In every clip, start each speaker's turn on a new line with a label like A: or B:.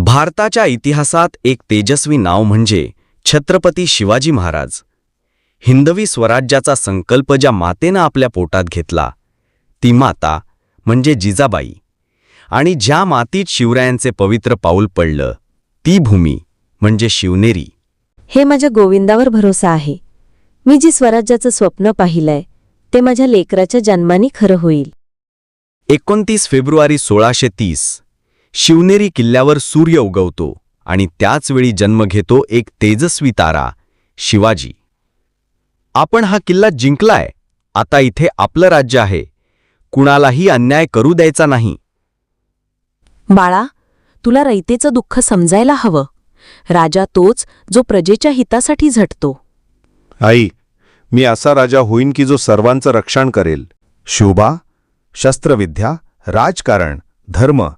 A: भारताच्या इतिहासात एक तेजस्वी नाव म्हणजे छत्रपती शिवाजी महाराज. हिंदवी स्वराज्याचा संकल्प ज्या मातेनं आपल्या पोटात घेतला ती माता म्हणजे जिजाबाई. आणि ज्या मातीत शिवरायांचे पवित्र पाऊल पडलं ती भूमी म्हणजे शिवनेरी.
B: हे माझ्या गोविंदावर भरोसा आहे. मी जी स्वराज्याचं स्वप्न पाहिलंय ते माझ्या लेकराच्या जन्मानी खरं होईल.
A: एकोणतीस फेब्रुवारी सोळाशे तीस शिवनेरी किल्ल्यावर सूर्य उगवतो आणि त्याचवेळी जन्म घेतो एक तेजस्वी तारा शिवाजी. आपण हा किल्ला जिंकलाय आता इथे आपलं राज्य आहे. कुणालाही अन्याय करू द्यायचा नाही.
B: बाळा तुला रयतेचं दुःख समजायला हवं. राजा तोच जो प्रजेच्या हितासाठी झटतो.
C: आई मी असा राजा होईन की जो सर्वांचं रक्षण करेल. शोभा शस्त्रविद्या राजकारण धर्म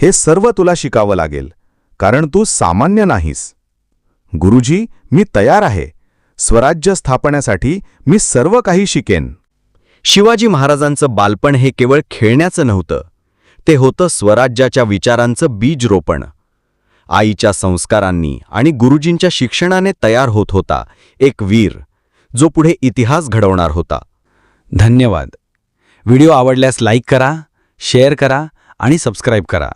C: हे सर्व तुला शिकावं लागेल कारण तू सामान्य नाहीस. गुरुजी मी तयार आहे. स्वराज्य स्थापण्यासाठी मी सर्व काही शिकेन.
A: शिवाजी महाराजांचं बालपण हे केवळ खेळण्याचं नव्हतं. ते होतं स्वराज्याच्या विचारांचं बीज रोपण आईच्या संस्कारांनी आणि गुरुजींच्या शिक्षणाने तयार होत होता एक वीर जो पुढे इतिहास घडवणार होता. धन्यवाद. व्हिडिओ आवडल्यास लाईक करा शेअर करा आणि सबस्क्राईब करा.